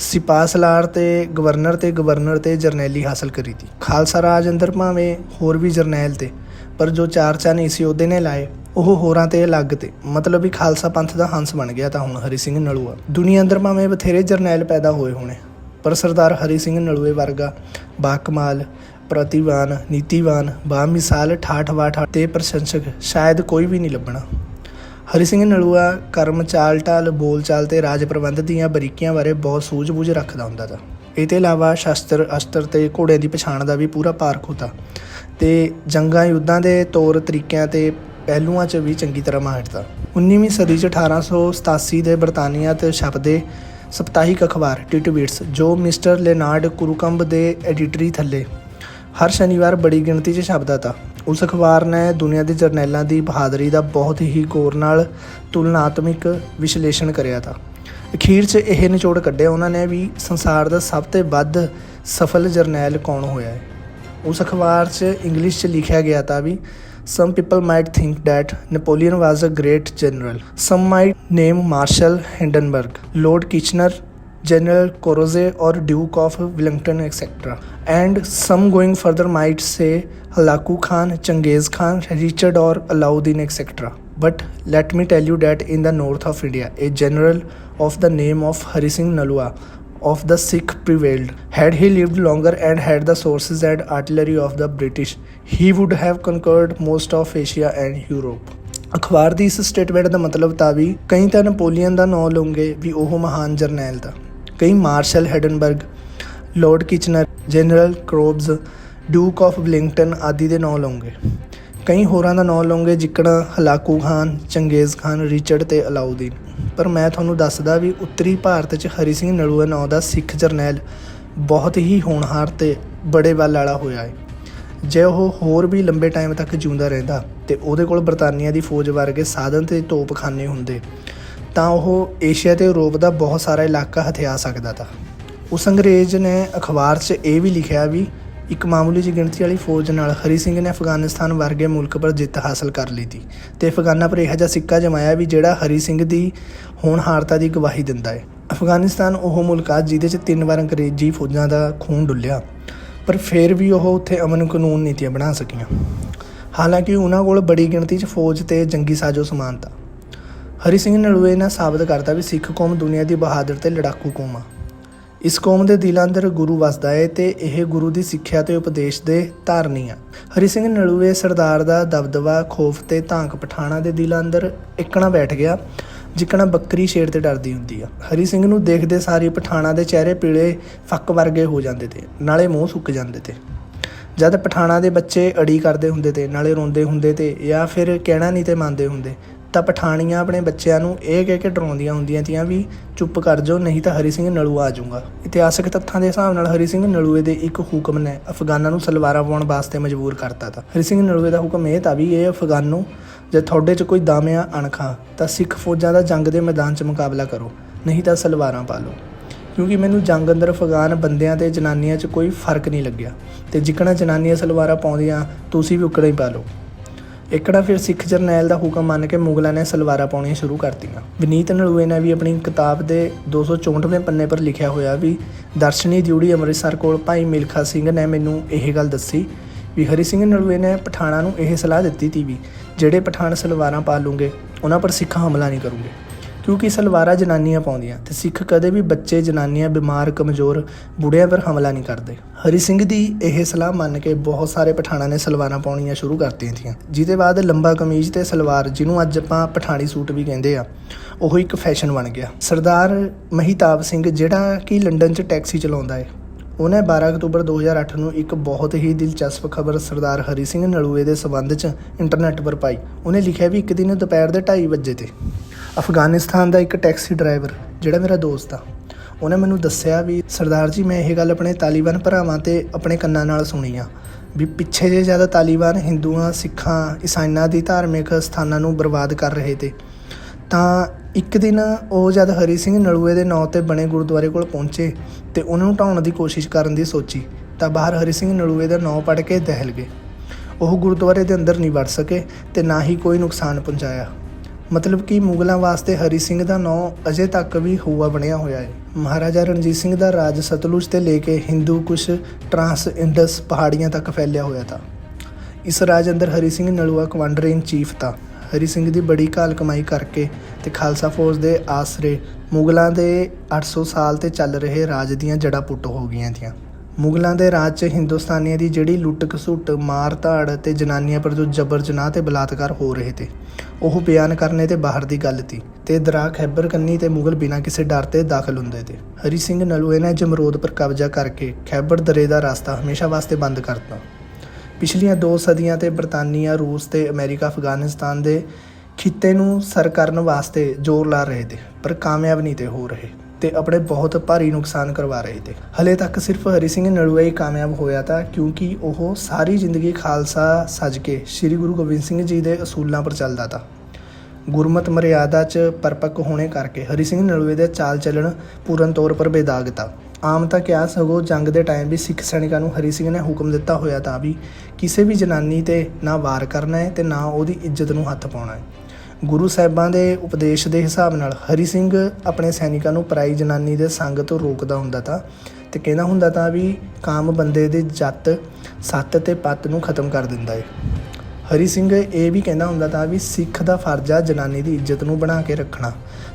ਸਿਪਾਹ ਸਲਾਰ ਤੇ ਗਵਰਨਰ ਤੇ ਗਵਰਨਰ ਤੇ ਜਰਨੈਲੀ ਹਾਸਲ ਕਰੀ ਤੀ। ਖਾਲਸਾ ਰਾਜ ਅੰਦਰ ਭਾਵੇਂ ਹੋਰ ਵੀ ਜਰਨੈਲ ਤੇ, ਪਰ ਜੋ ਚਾਰ ਚਾਨੀ ਸੀ ਉਹਦੇ ਨੇ ਲਾਏ, ਉਹ ਹੋਰਾਂ ਤੇ ਅਲੱਗ ਤੇ। ਮਤਲਬ ਵੀ ਖਾਲਸਾ ਪੰਥ ਦਾ ਹੰਸ ਬਣ ਗਿਆ ਤਾਂ ਹੁਣ ਹਰੀ ਸਿੰਘ ਨਲੂਆ। ਦੁਨੀਆ ਅੰਦਰ ਭਾਵੇਂ ਬਥੇਰੇ ਜਰਨੈਲ ਪੈਦਾ ਹੋਏ ਹੋਣੇ, ਪਰ ਸਰਦਾਰ ਹਰੀ ਸਿੰਘ ਨਲੂਏ ਵਰਗਾ, ਬਾਕਮਾਲ ਪ੍ਰਤਿਵਾਨ, ਨੀਤੀਵਾਨ ਬਾਮਿਸਾਲ ਠਾਠ ਬਾਠ ਤੇ ਪ੍ਰਸ਼ੰਸਕ ਸ਼ਾਇਦ ਕੋਈ ਵੀ ਨਹੀਂ ਲੱਭਣਾ। ਹਰੀ ਸਿੰਘ ਨਲੂਆ ਕਰਮ ਚਾਲ ਢਾਲ, ਬੋਲ ਚਾਲ ਤੇ ਰਾਜ ਪ੍ਰਬੰਧ ਦੀਆਂ ਬਰੀਕੀਆਂ ਬਾਰੇ ਬਹੁਤ ਸੂਝ-ਬੂਝ ਰੱਖਦਾ ਹੁੰਦਾ ਤਾ। ਇਹ ਤੋਂ ਇਲਾਵਾ ਸ਼ਸਤਰ, ਅਸਤਰ ਤੇ ਘੋੜਿਆਂ ਦੀ ਪਛਾਣ ਦਾ ਵੀ ਪੂਰਾ ਪਾਰਖ ਹੁੰਦਾ। ਤੇ ਜੰਗਾਂ ਯੁੱਧਾਂ ਦੇ ਤੌਰ ਤਰੀਕਿਆਂ ਤੇ ਪਹਿਲੂਆਂ 'ਚ ਵੀ ਚੰਗੀ ਤਰ੍ਹਾਂ ਮਾਹਿਰ ਤਾ 19ਵੀਂ ਸਦੀ 'ਚ 1887 ਦੇ ਬਰਤਾਨੀਆ ਤੇ ਛਪਦੇ ਸਪਤਾਹਿਕ ਅਖਬਾਰ ਟਿਟਵਿਟਸ, ਜੋ ਮਿਸਟਰ ਲੈਨਾਰਡ ਕੁਰੂਕੰਬ ਦੇ ਐਡੀਟਰੀ ਥੱਲੇ ਹਰ ਸ਼ਨੀਵਾਰ ਬੜੀ ਗਿਣਤੀ 'ਚ ਛਪਦਾ ਤਾ। ਉਸ ਅਖਬਾਰ ਨੇ ਦੁਨੀਆ ਦੇ ਜਰਨੈਲਾਂ ਦੀ ਬਹਾਦਰੀ ਦਾ ਬਹੁਤ ਹੀ ਗੌਰ ਨਾਲ ਤੁਲਨਾਤਮਿਕ ਵਿਸ਼ਲੇਸ਼ਣ ਕਰਿਆ ਤਾ। ਅਖੀਰ 'ਚ ਇਹ ਨਿਚੋੜ ਕੱਢਿਆ ਉਹਨਾਂ ਨੇ ਵੀ ਸੰਸਾਰ ਦਾ ਸਭ ਤੋਂ ਵੱਧ ਸਫਲ ਜਰਨੈਲ ਕੌਣ ਹੋਇਆ ਹੈ। ਉਸ ਅਖਬਾਰ 'ਚ ਇੰਗਲਿਸ਼ 'ਚ ਲਿਖਿਆ ਗਿਆ ਤਾ ਵੀ, some people might think that napoleon was a great general. Some might name marshal hindenburg. Lord kitchener general corozet or duke of wellington etc and some going further might say halaku khan changiz khan richard or alauddin etc but let me tell you that in the north of india a general of the name of hari singh nalua of the Sikh prevailed. Had he lived longer and had the sources and artillery of the British, he would have conquered most of Asia and Europe. ਅਖਬਾਰ ਦੀ ਇਸ statement ਦਾ ਮਤਲਬ ਤਾਂ ਵੀ ਕਈ ਤਾਂ Napoleon ਦਾ ਨਾਮ ਲਓਗੇ ਵੀ ਉਹ ਮਹਾਨ ਜਰਨੈਲ ਦਾ ਕਈ marshal Hindenburg, Lord Kitchener, General ਕਰੋਬਸ duke of Wellington ਆਦਿ ਦੇ ਨਾਂ ਲਓਗੇ ਕਈ ਹੋਰਾਂ ਦਾ ਨਾਂ ਲਓਗੇ ਜਿਕਣਾ Hulagu Khan, Genghis Khan, Richard ਤੇ ਅਲਾਉਦੀਨ। ਪਰ ਮੈਂ ਤੁਹਾਨੂੰ ਦੱਸਦਾ ਵੀ ਉੱਤਰੀ ਭਾਰਤ 'ਚ ਹਰੀ ਸਿੰਘ ਨਲੂਆ ਨਾਂ ਦਾ ਸਿੱਖ ਜਰਨੈਲ ਬਹੁਤ ਹੀ ਹੋਣਹਾਰ ਤੇ ਬੜੇ ਵੱਲ ਵਾਲਾ ਹੋਇਆ ਹੈ ਜੇ ਉਹ ਹੋਰ ਵੀ ਲੰਬੇ ਟਾਈਮ ਤੱਕ ਜਿਉਂਦਾ ਰਹਿੰਦਾ ਤੇ ਉਹਦੇ ਕੋਲ ਬਰਤਾਨੀਆ ਦੀ ਫੌਜ ਵਰਗੇ ਸਾਧਨ ਤੇ ਤੋਪਖਾਨੇ ਹੁੰਦੇ। ਤਾਂ ਉਹ ਏਸ਼ੀਆ ਤੇ ਯੂਰਪ ਦਾ ਬਹੁਤ ਸਾਰਾ ਇਲਾਕਾ ਹਥਿਆ ਸਕਦਾ ਤਾ। ਉਸ ਅੰਗਰੇਜ਼ ਨੇ ਅਖਬਾਰ 'ਚ ਇਹ ਵੀ ਲਿਖਿਆ ਵੀ ਇੱਕ ਮਾਮੂਲੀ ਜਿਹੀ ਗਿਣਤੀ ਵਾਲੀ ਫੌਜ ਨਾਲ ਹਰੀ ਸਿੰਘ ਨੇ ਅਫਗਾਨਿਸਤਾਨ ਵਰਗੇ ਮੁਲਕ ਪਰ ਜਿੱਤ ਹਾਸਲ ਕਰ ਲਈ ਤੀ ਤੇ ਅਫਗਾਨਾਂ ਪਰ ਇਹੋ ਜਿਹਾ ਸਿੱਕਾ ਜਮਾਇਆ ਵੀ ਜਿਹੜਾ ਹਰੀ ਸਿੰਘ ਦੀ ਹੋਣਹਾਰਤਾ ਦੀ ਗਵਾਹੀ ਦਿੰਦਾ ਹੈ ਅਫਗਾਨਿਸਤਾਨ ਉਹ ਮੁਲਕ ਆ ਜਿਹਦੇ 'ਚ ਤਿੰਨ ਵਾਰ ਅੰਗਰੇਜ਼ੀ ਫੌਜਾਂ ਦਾ ਖੂਨ ਡੁੱਲਿਆ, ਪਰ ਫਿਰ ਵੀ ਉਹ ਉੱਥੇ ਅਮਨ ਕਾਨੂੰਨ ਨੀਤੀਆਂ ਬਣਾ ਸਕੀਆਂ। ਹਾਲਾਂਕਿ ਉਹਨਾਂ ਕੋਲ ਬੜੀ ਗਿਣਤੀ 'ਚ ਫੌਜ ਤੇ ਜੰਗੀ ਸਾਜ਼ੋ ਸਮਾਨ ਤਾ। ਹਰੀ ਸਿੰਘ ਨਲੂਏ ਨੇ ਸਾਬਤ ਕਰਤਾ ਵੀ ਸਿੱਖ ਕੌਮ ਦੁਨੀਆ ਦੀ ਬਹਾਦਰ ਤੇ ਲੜਾਕੂ ਕੌਮ ਆ। ਇਸ ਕੌਮ ਦੇ ਦਿਲਾਂ ਅੰਦਰ ਗੁਰੂ ਵਸਦਾ ਹੈ ਤੇ ਇਹ ਗੁਰੂ ਦੀ ਸਿੱਖਿਆ ਤੇ ਉਪਦੇਸ਼ ਦੇ ਧਾਰਨੀ ਆ। ਹਰੀ ਸਿੰਘ ਨਲੂਏ ਸਰਦਾਰ ਦਾ ਦਬਦਬਾ, ਖੋਫ ਤੇ ਧਾਂਕ ਪਠਾਣਾ ਦੇ ਦਿਲਾਂ ਅੰਦਰ ਇਕਣਾ ਬੈਠ ਗਿਆ, ਜਿਕਣਾ ਬੱਕਰੀ ਸ਼ੇਰ ਤੇ ਡਰਦੀ ਹੁੰਦੀ ਆ। ਹਰੀ ਸਿੰਘ ਨੂੰ ਦੇਖਦੇ ਸਾਰੀ ਪਠਾਣਾ ਦੇ ਚਿਹਰੇ ਪੀਲੇ ਫੱਕ ਵਰਗੇ ਹੋ ਜਾਂਦੇ ਤੇ, ਨਾਲੇ ਮੂੰਹ ਸੁੱਕ ਜਾਂਦੇ ਤੇ। ਜਦ ਪਠਾਣਾ ਦੇ ਬੱਚੇ ਅੜੀ ਕਰਦੇ ਹੁੰਦੇ ਤੇ, ਨਾਲੇ ਰੋਂਦੇ ਹੁੰਦੇ ਤੇ ਜਾਂ ਫਿਰ ਕਹਿਣਾ ਨਹੀਂ ਤੇ ਮੰਨਦੇ ਹੁੰਦੇ ਤਾਂ ਪਠਾਣੀਆਂ ਆਪਣੇ ਬੱਚਿਆਂ ਨੂੰ ਇਹ ਕਹਿ ਕੇ ਡਰਾਉਂਦੀਆਂ ਹੁੰਦੀਆਂ ਤੀਆਂ ਵੀ ਚੁੱਪ ਕਰ ਜਾਓ, ਨਹੀਂ ਤਾਂ ਹਰੀ ਸਿੰਘ ਨਲੂਆ ਆ ਜਾਊਗਾ। ਇਤਿਹਾਸਕ ਤੱਥਾਂ ਦੇ ਹਿਸਾਬ ਨਾਲ ਹਰੀ ਸਿੰਘ ਨਲੂਏ ਦੇ ਇੱਕ ਹੁਕਮ ਨੇ ਅਫਗਾਨਾਂ ਨੂੰ ਸਲਵਾਰਾਂ ਪਾਉਣ ਵਾਸਤੇ ਮਜਬੂਰ ਕਰਤਾ ਤਾ। ਹਰੀ ਸਿੰਘ ਨਲੂਏ ਦਾ ਹੁਕਮ ਇਹ ਤਾਂ ਵੀ ਇਹ ਅਫਗਾਨੋ ਜੇ ਤੁਹਾਡੇ 'ਚ ਕੋਈ ਦਾਮਿਆਂ ਅਣਖਾਂ, ਤਾਂ ਸਿੱਖ ਫੌਜਾਂ ਦਾ ਜੰਗ ਦੇ ਮੈਦਾਨ 'ਚ ਮੁਕਾਬਲਾ ਕਰੋ, ਨਹੀਂ ਤਾਂ ਸਲਵਾਰਾਂ ਪਾ ਲਓ। ਕਿਉਂਕਿ ਮੈਨੂੰ ਜੰਗ ਅੰਦਰ ਅਫਗਾਨ ਬੰਦਿਆਂ ਤੇ ਜਨਾਨੀਆਂ 'ਚ ਕੋਈ ਫ਼ਰਕ ਨਹੀਂ ਲੱਗਿਆ ਤੇ ਜਿਕਣਾ ਜਨਾਨੀਆਂ ਸਲਵਾਰਾਂ ਪਾਉਂਦੀਆਂ, ਤੁਸੀਂ ਵੀ ਉਕੜਾ ਹੀ ਪਾ ਲਓ। ਇਕੜਾ ਫਿਰ ਸਿੱਖ ਜਰਨੈਲ ਦਾ ਹੁਕਮ ਮੰਨ ਕੇ ਮੁਗਲਾਂ ਨੇ ਸਲਵਾਰਾਂ ਪਾਉਣੀਆਂ ਸ਼ੁਰੂ ਕਰਤੀਆਂ। ਵਿਨੀਤ ਨਲੂਏ ਨੇ ਵੀ ਆਪਣੀ ਕਿਤਾਬ ਦੇ 264ਵੇਂ ਪੰਨੇ ਪਰ ਲਿਖਿਆ ਹੋਇਆ ਵੀ, ਦਰਸ਼ਨੀ ਡਿਊੜੀ ਅੰਮ੍ਰਿਤਸਰ ਕੋਲ ਭਾਈ ਮਿਲਖਾ ਸਿੰਘ ਨੇ ਮੈਨੂੰ ਇਹ ਗੱਲ ਦੱਸੀ ਵੀ ਹਰੀ ਸਿੰਘ ਨਲੂਏ ਨੇ ਪਠਾਣਾ ਨੂੰ ਇਹ ਸਲਾਹ ਦਿੱਤੀ ਤੀ ਵੀ, ਜਿਹੜੇ ਪਠਾਨ ਸਲਵਾਰਾਂ ਪਾ ਲੂੰਗੇ, ਉਹਨਾਂ ਪਰ ਸਿੱਖ ਹਮਲਾ ਨਹੀਂ ਕਰੂੰਗੇ। ਕਿਉਂਕਿ ਸਲਵਾਰਾਂ ਜਨਾਨੀਆਂ ਪਾਉਂਦੀਆਂ ਤੇ ਸਿੱਖ ਕਦੇ ਵੀ ਬੱਚੇ, ਜਨਾਨੀਆਂ, ਬਿਮਾਰ, ਕਮਜ਼ੋਰ ਬੁੜਿਆਂ ਪਰ ਹਮਲਾ ਨਹੀਂ ਕਰਦੇ। ਹਰੀ ਸਿੰਘ ਦੀ ਇਹ ਸਲਾਹ ਮੰਨ ਕੇ ਬਹੁਤ ਸਾਰੇ ਪਠਾਣਾਂ ਨੇ ਸਲਵਾਰਾਂ ਪਾਉਣੀਆਂ ਸ਼ੁਰੂ ਕਰਤੀਆਂ ਥੀਆਂ। ਜਿਹਦੇ ਬਾਅਦ ਲੰਬਾ ਕਮੀਜ਼ ਤੇ ਸਲਵਾਰ, ਜਿਹਨੂੰ ਅੱਜ ਆਪਾਂ ਪਠਾਣੀ ਸੂਟ ਵੀ ਕਹਿੰਦੇ ਆ, ਉਹ ਇੱਕ ਫੈਸ਼ਨ ਬਣ ਗਿਆ। ਸਰਦਾਰ ਮਹੀਤਾਬ ਸਿੰਘ ਜਿਹੜਾ ਕਿ ਲੰਡਨ 'ਚ ਟੈਕਸੀ ਚਲਾਉਂਦਾ ਹੈ ਉਹਨੇ 12 ਅਕਤੂਬਰ 2008 ਨੂੰ ਇੱਕ ਬਹੁਤ ਹੀ ਦਿਲਚਸਪ ਖਬਰ ਸਰਦਾਰ ਹਰੀ ਸਿੰਘ ਨਲੂਏ ਦੇ ਸਬੰਧ 'ਚ ਇੰਟਰਨੈਟ ਪਰ ਪਾਈ। ਉਹਨੇ ਲਿਖਿਆ ਵੀ ਇੱਕ ਦਿਨ ਦੁਪਹਿਰ ਦੇ 2:30 ਵਜੇ ਤੇ। ਅਫਗਾਨਿਸਤਾਨ ਦਾ ਇੱਕ ਟੈਕਸੀ ਡਰਾਈਵਰ, ਜਿਹੜਾ ਮੇਰਾ ਦੋਸਤ ਆ। ਉਹਨੇ ਮੈਨੂੰ ਦੱਸਿਆ ਵੀ, ਸਰਦਾਰ ਜੀ, ਮੈਂ ਇਹ ਗੱਲ ਆਪਣੇ ਤਾਲੀਬਾਨ ਭਰਾਵਾਂ ਤੇ ਆਪਣੇ ਕੰਨਾਂ ਨਾਲ ਸੁਣੀ ਆ ਵੀ ਪਿੱਛੇ ਜੇ ਜ਼ਿਆਦਾ ਤਾਲੀਬਾਨ ਹਿੰਦੂਆਂ, ਸਿੱਖਾਂ, ਈਸਾਈਆਂ ਦੀ ਧਾਰਮਿਕ ਸਥਾਨਾਂ ਨੂੰ ਬਰਬਾਦ ਕਰ ਰਹੇ ਤੇ, ਤਾਂ ਇੱਕ ਦਿਨ ਉਹ ਜਦ ਹਰੀ ਸਿੰਘ ਨਲੂਏ ਦੇ ਨਾਂ ਤੇ ਬਣੇ ਗੁਰਦੁਆਰੇ ਕੋਲ ਪਹੁੰਚੇ ਤੇ ਉਹਨਾਂ ਨੂੰ ਢਾਉਣ ਦੀ ਕੋਸ਼ਿਸ਼ ਕਰਨ ਦੀ ਸੋਚੀ, ਤਾਂ ਬਾਹਰ ਹਰੀ ਸਿੰਘ ਨਲੂਏ ਦਾ ਨਾਂ ਪੜ ਕੇ ਦਹਿਲ ਗਏ। ਉਹ ਗੁਰਦੁਆਰੇ ਦੇ ਅੰਦਰ ਨਹੀਂ ਵੜ ਸਕੇ ਤੇ ਨਾ ਹੀ ਕੋਈ ਨੁਕਸਾਨ ਪਹੁੰਚਾਇਆ। ਮਤਲਬ ਕਿ ਮੁਗਲਾਂ ਵਾਸਤੇ ਹਰੀ ਸਿੰਘ ਦਾ ਨਾਂ ਅਜੇ ਤੱਕ ਵੀ ਹੂਆ ਬਣਿਆ ਹੋਇਆ ਹੈ। ਮਹਾਰਾਜਾ ਰਣਜੀਤ ਸਿੰਘ ਦਾ ਰਾਜ ਸਤਲੁਜ ਤੇ ਲੈ ਕੇ ਹਿੰਦੂ ਕੁਸ਼ ਟਰਾਂਸ ਇੰਡਸ ਪਹਾੜੀਆਂ ਤੱਕ ਫੈਲਿਆ ਹੋਇਆ था ਇਸ ਰਾਜ ਅੰਦਰ Hari Singh Nalwa commander in chief ਤਾ ਹਰੀ ਸਿੰਘ ਦੀ ਬੜੀ ਕਾਲ ਕਮਾਈ ਕਰਕੇ ਤੇ ਖਾਲਸਾ ਫੌਜ ਦੇ ਆਸਰੇ ਮੁਗਲਾਂ ਦੇ 800 ਸਾਲ ਤੇ ਚੱਲ ਰਹੇ ਰਾਜ ਦੀਆਂ ਜੜ੍ਹਾਂ ਪੁੱਟ ਹੋ ਗਈਆਂ ਥੀਆਂ। ਮੁਗਲਾਂ ਦੇ ਰਾਜ 'ਚ ਹਿੰਦੁਸਤਾਨੀਆਂ ਦੀ ਜਿਹੜੀ ਲੁੱਟ ਖਸੁੱਟ ਮਾਰ ਧਾੜ ਤੇ ਜਨਾਨੀਆਂ ਪਰ ਜੋ ਜਬਰ ਜਨਾਹ ਤੇ ਬਲਾਤਕਾਰ ਹੋ ਰਹੇ ਤੇ ਉਹ ਬਿਆਨ ਕਰਨੇ ਤੇ ਬਾਹਰ ਦੀ ਗੱਲ ਤੀ ਤੇ ਦਰਾ ਖੈਬਰ ਕੰਨੀ ਤੇ ਮੁਗਲ ਬਿਨਾਂ ਕਿਸੇ ਡਰ ਤੇ ਦਾਖਲ ਹੁੰਦੇ ਤੇ। ਹਰੀ ਸਿੰਘ ਨਲੂਏ ਨੇ ਜਮਰੋਦ ਪਰ ਕਬਜ਼ਾ ਕਰਕੇ ਖੈਬਰ ਦਰੇ ਦਾ ਰਸਤਾ ਹਮੇਸ਼ਾ ਵਾਸਤੇ ਬੰਦ ਕਰਤਾ। ਪਿਛਲੀਆਂ ਦੋ ਸਦੀਆਂ ਤੇ ਬਰਤਾਨੀਆ, ਰੂਸ ਤੇ ਅਮਰੀਕਾ, ਅਫਗਾਨਿਸਤਾਨ ਦੇ ਖਿੱਤੇ ਨੂੰ ਸਰ ਕਰਨ ਵਾਸਤੇ ਜ਼ੋਰ ਲਾ ਰਹੇ ਤੇ, ਪਰ ਕਾਮਯਾਬ ਨਹੀਂ ਤੇ ਹੋ ਰਹੇ। ਤੇ ਆਪਣੇ ਬਹੁਤ ਭਾਰੀ ਨੁਕਸਾਨ ਕਰਵਾ ਰਹੇ ਤੇ। ਹਲੇ ਤੱਕ ਸਿਰਫ ਹਰੀ ਸਿੰਘ ਨਲੂਆ ਹੀ ਕਾਮਯਾਬ ਹੋਇਆ ਤਾਂ ਕਿਉਂਕਿ ਉਹ ਸਾਰੀ ਜ਼ਿੰਦਗੀ ਖਾਲਸਾ ਸੱਜ ਕੇ ਸ੍ਰੀ ਗੁਰੂ ਗੋਬਿੰਦ ਸਿੰਘ ਜੀ ਦੇ ਅਸੂਲਾਂ ਪਰ ਚੱਲਦਾ ਤਾ। ਗੁਰਮਤ ਮਰਿਆਦਾ 'ਚ ਪਰਪੱਕ ਹੋਣੇ ਕਰਕੇ ਹਰੀ ਸਿੰਘ ਨਲੂਏ ਦੇ ਚਾਲ ਚੱਲਣ ਪੂਰਨ ਤੌਰ ਪਰ ਬੇਦਾਗ ਤਾ। ਆਮ ਤਾਂ ਕਿਹਾ ਸਗੋਂ ਜੰਗ ਦੇ ਟਾਈਮ ਵੀ ਸਿੱਖ ਸੈਨਿਕਾਂ ਨੂੰ ਹਰੀ ਸਿੰਘ ਨੇ ਹੁਕਮ ਦਿੱਤਾ ਹੋਇਆ ਤਾਂ ਵੀ ਕਿਸੇ ਵੀ ਜਨਾਨੀ ਤੇ ਨਾ ਵਾਰ ਕਰਨਾ ਹੈ ਤੇ ਨਾ ਉਹਦੀ ਇੱਜ਼ਤ ਨੂੰ ਹੱਥ ਪਾਉਣਾ ਹੈ। ਗੁਰੂ ਸਾਹਿਬਾਂ ਦੇ ਉਪਦੇਸ਼ ਦੇ ਹਿਸਾਬ ਨਾਲ ਹਰੀ ਸਿੰਘ ਆਪਣੇ ਸੈਨਿਕਾਂ ਨੂੰ ਪਰਾਈ ਜਨਾਨੀ ਦੇ ਸੰਗ ਤੋਂ ਰੋਕਦਾ ਹੁੰਦਾ ਤਾਂ ਤੇ ਕਹਿੰਦਾ ਹੁੰਦਾ ਤਾਂ ਵੀ ਕਾਮ ਬੰਦੇ ਦੇ ਜੱਤ, ਸੱਤ ਤੇ ਪੱਤ ਨੂੰ ਖਤਮ ਕਰ ਦਿੰਦਾ ਏ। ਹਰੀ ਸਿੰਘ ਇਹ ਵੀ ਕਹਿੰਦਾ ਹੁੰਦਾ ਤਾਂ ਵੀ ਸਿੱਖ ਦਾ ਫਰਜ਼ ਆ ਜਨਾਨੀ ਦੀ ਇੱਜ਼ਤ ਨੂੰ ਬਣਾ ਕੇ ਰੱਖਣਾ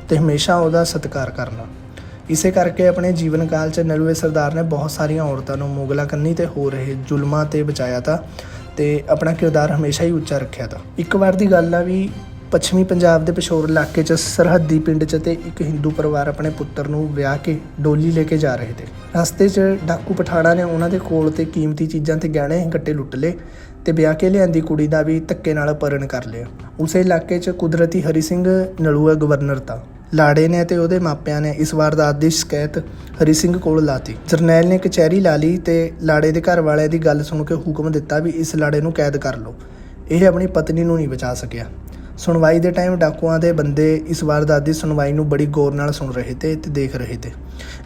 ਤੇ ਹਮੇਸ਼ਾ ਉਹਦਾ ਸਤਿਕਾਰ ਕਰਨਾ। ਇਸੇ ਕਰਕੇ ਆਪਣੇ ਜੀਵਨ ਕਾਲ 'ਚ ਨਲੂਏ ਸਰਦਾਰ ਨੇ ਬਹੁਤ ਸਾਰੀਆਂ ਔਰਤਾਂ ਨੂੰ ਮੁਗਲਾਂ ਕੰਨੀ ਤੇ ਹੋ ਰਹੇ ਜ਼ੁਲਮਾਂ ਤੇ ਬਚਾਇਆ ਤਾ ਤੇ ਆਪਣਾ ਕਿਰਦਾਰ ਹਮੇਸ਼ਾ ਹੀ ਉੱਚਾ ਰੱਖਿਆ ਤਾ। ਇੱਕ ਵਾਰ ਦੀ ਗੱਲ ਆ ਵੀ ਪੱਛਮੀ ਪੰਜਾਬ ਦੇ ਪਿਸ਼ੌਰ ਇਲਾਕੇ 'ਚ ਸਰਹੱਦੀ ਪਿੰਡ 'ਚ ਤੇ ਇੱਕ ਹਿੰਦੂ ਪਰਿਵਾਰ ਆਪਣੇ ਪੁੱਤਰ ਨੂੰ ਵਿਆਹ ਕੇ ਡੋਲੀ ਲੈ ਕੇ ਜਾ ਰਹੇ ਤੇ। ਰਸਤੇ 'ਚ ਡਾਕੂ ਪਠਾਣਾ ਨੇ ਉਹਨਾਂ ਦੇ ਕੋਲ ਤੇ ਕੀਮਤੀ ਚੀਜ਼ਾਂ ਤੇ ਗਹਿਣੇ, ਗੱਟੇ ਲੁੱਟ ਲਏ ਤੇ ਵਿਆਹ ਕੇ ਲਿਆਂਦੀ ਕੁੜੀ ਦਾ ਵੀ ਧੱਕੇ ਨਾਲ ਪਰਨ ਕਰ ਲਿਆ। ਉਸੇ ਇਲਾਕੇ 'ਚ ਕੁਦਰਤੀ ਹਰੀ ਸਿੰਘ ਨਲੂਆ ਗਵਰਨਰ ਤਾ ਲਾੜੇ ਨੇ ਤੇ ਉਹਦੇ ਮਾਪਿਆਂ ਨੇ ਇਸ ਵਾਰਦਾਤ ਦੀ ਸ਼ਿਕਾਇਤ ਹਰੀ ਸਿੰਘ ਕੋਲ ਲਾਤੀ। ਜਰਨੈਲ ਨੇ ਕਚਹਿਰੀ ਲਾ ਲਈ ਤੇ ਲਾੜੇ ਦੇ ਘਰ ਵਾਲਿਆਂ ਦੀ ਗੱਲ ਸੁਣ ਕੇ ਹੁਕਮ ਦਿੱਤਾ ਵੀ ਇਸ ਲਾੜੇ ਨੂੰ ਕੈਦ ਕਰ ਲਓ। ਇਹ ਆਪਣੀ ਪਤਨੀ ਨੂੰ ਨਹੀਂ ਬਚਾ ਸਕਿਆ। ਸੁਣਵਾਈ ਦੇ ਟਾਈਮ ਡਾਕੂਆਂ ਦੇ ਬੰਦੇ ਇਸ ਵਾਰਦਾਤ ਦੀ ਸੁਣਵਾਈ ਨੂੰ ਬੜੀ ਗੌਰ ਨਾਲ ਸੁਣ ਰਹੇ ਤੇ ਤੇ ਦੇਖ ਰਹੇ ਤੇ।